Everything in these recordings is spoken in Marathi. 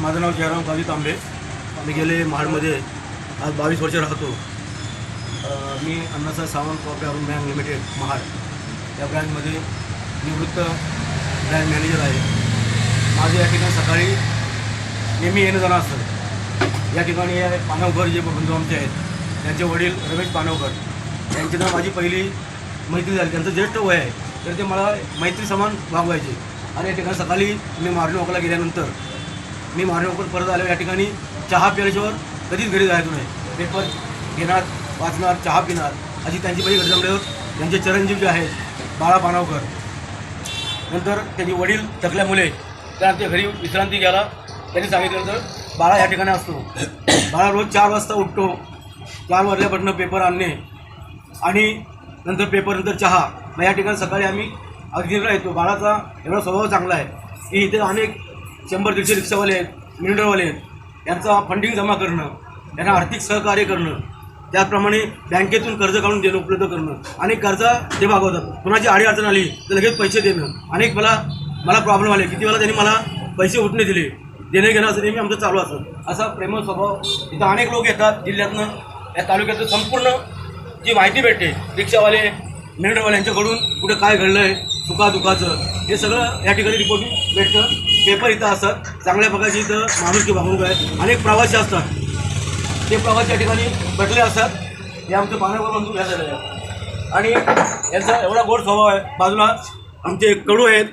माझं नाव जयराम काजी तांबे. मी गेले महाडमध्ये. आज बावीस वर्ष राहतो. मी अन्नासा सावंत कॉपी अरुण बँक लिमिटेड महाड. या ब्रँचमध्ये निवृत्त ब्रँच मॅनेजर आहे. माझं या ठिकाणी सकाळी नेहमी येणं जाणं असतं. या ठिकाणी हे पानवकर जे बंधू आमचे आहेत त्यांचे वडील रमेश पानवकर यांची ना माझी पहिली मैत्री झाली. त्यांचं ज्येष्ठ वय आहे. तर ते मला मैत्री समान भागवायचे आणि या ठिकाणी सकाळी मी मारणोकला गेल्यानंतर मी मारणोकर परत आलो या ठिकाणी. चहा प्यायल्याशिवाय कधीच घरी जायचो नाही. पेपर घेणार वाचणार चहा पिणार. अशी त्यांची पहिली घडी त्यांचे चिरंजीव जे आहेत बाळा पानावकर. नंतर त्यांचे वडील थकल्यामुळे त्या आमच्या घरी विश्रांती घ्यायला त्यांनी सांगितलं तर बाळा या ठिकाणी असतो. बाळा रोज चार वाजता उठतो. चार वाजल्यापासून पेपर आणणे. आणि नंतर पेपर नंतर चहा. मग या ठिकाणी सकाळी आम्ही अगदीला येतो बाळाचा एवढा स्वभाव चांगला आहे. की इथे अनेक शंभर दीडशे रिक्षावाले आहेत मिनिटरवाले आहेत यांचा फंडिंग जमा करणं यांना आर्थिक सहकार्य करणं त्याचप्रमाणे बँकेतून कर्ज काढून देणं उपलब्ध करणं आणि कर्जा ते भागवतात. कुणाची आडी अडचण आली तर लगेच पैसे देणं. अनेक मला मला प्रॉब्लेम आले. किती वेळा त्यांनी मला पैसे उठणे दिले. देणे घेणं असं नेहमी आमचं चालू असतं. असा प्रेमळ स्वभाव इथं अनेक लोक येतात जिल्ह्यातनं. या तालुक्यातलं संपूर्ण जी माहिती भेटते रिक्षावाले मिनिटरवाले यांच्याकडून कुठं काय घडलं आहे सुखादुखाचं हे सगळं या ठिकाणी रिपोर्टिंग भेटतं. पेपर इथं असतात. चांगल्या प्रकारची इथं माणुसकी वागणूक आहे अनेक प्रवासी असतात. ते प्रवासी या ठिकाणी बटले असतात. हे आमचं पाहण्यावर बंधू घ्या झालेलं आहेत आणि यांचा एवढा गोड स्वभाव आहे. बाजूला आमचे कडू आहेत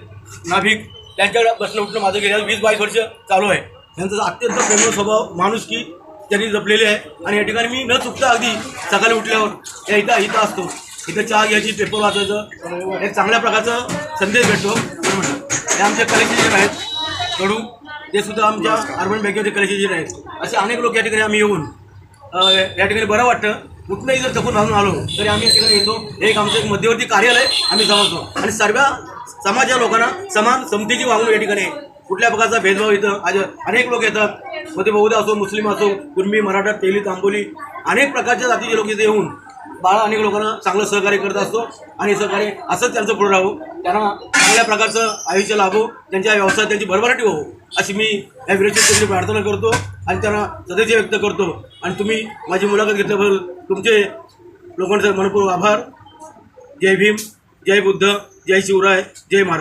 नाभिक. त्यांच्याकडे बसणं उठणं माझं गेल्या वीस बावीस वर्ष चालू आहे. त्यांचा अत्यंत प्रेमळ स्वभाव माणुसकी त्यांनी जपलेली आहे. आणि या ठिकाणी मी न चुकता अगदी सकाळी उठल्यावर या इथं इथं असतो. इथं चहा घ्यायची पेपर वाचायचं. एक चांगल्या प्रकारचा संदेश भेटतो. म्हणून हे आमचे कलेक्शन आहेत कडू ते सुद्धा आमच्या अर्बन बँकेमध्ये कलेक्शन आहेत. असे अनेक लोक या ठिकाणी आम्ही येऊन या ठिकाणी बरं वाटतं. कुठलंही जर जपून राहून आलो तरी आम्ही या ठिकाणी येतो. हे एक आमचं एक मध्यवर्ती कार्यालय आम्ही समजतो. आणि सर्व समाजाच्या लोकांना समान समतेची वागणूक या ठिकाणी कुठल्या प्रकारचा भेदभाव इथं आज अनेक लोक येतात. मग ते बौद्ध असो मुस्लिम असो कुर्मी मराठा तेली तांबोली अनेक प्रकारच्या जातीचे लोक इथे येऊन बाळा अनेक लोकांना चांगलं सहकार्य करत असतो आणि सहकार्य असंच त्यांचं पुढे राहू. त्यांना चांगल्या प्रकारचं आयुष्य लाभो त्यांच्या व्यवसायात त्यांची भरभराटी होऊ अशी मी या विरोधी प्रार्थना करतो आणि त्यांना सदैव व्यक्त करतो. आणि तुम्ही माझी मुलाखत घेतल्याबद्दल तुमचे लोकांचे मनपूर्वक आभार. जय भीम जय बुद्ध जय शिवराय जय महाराज.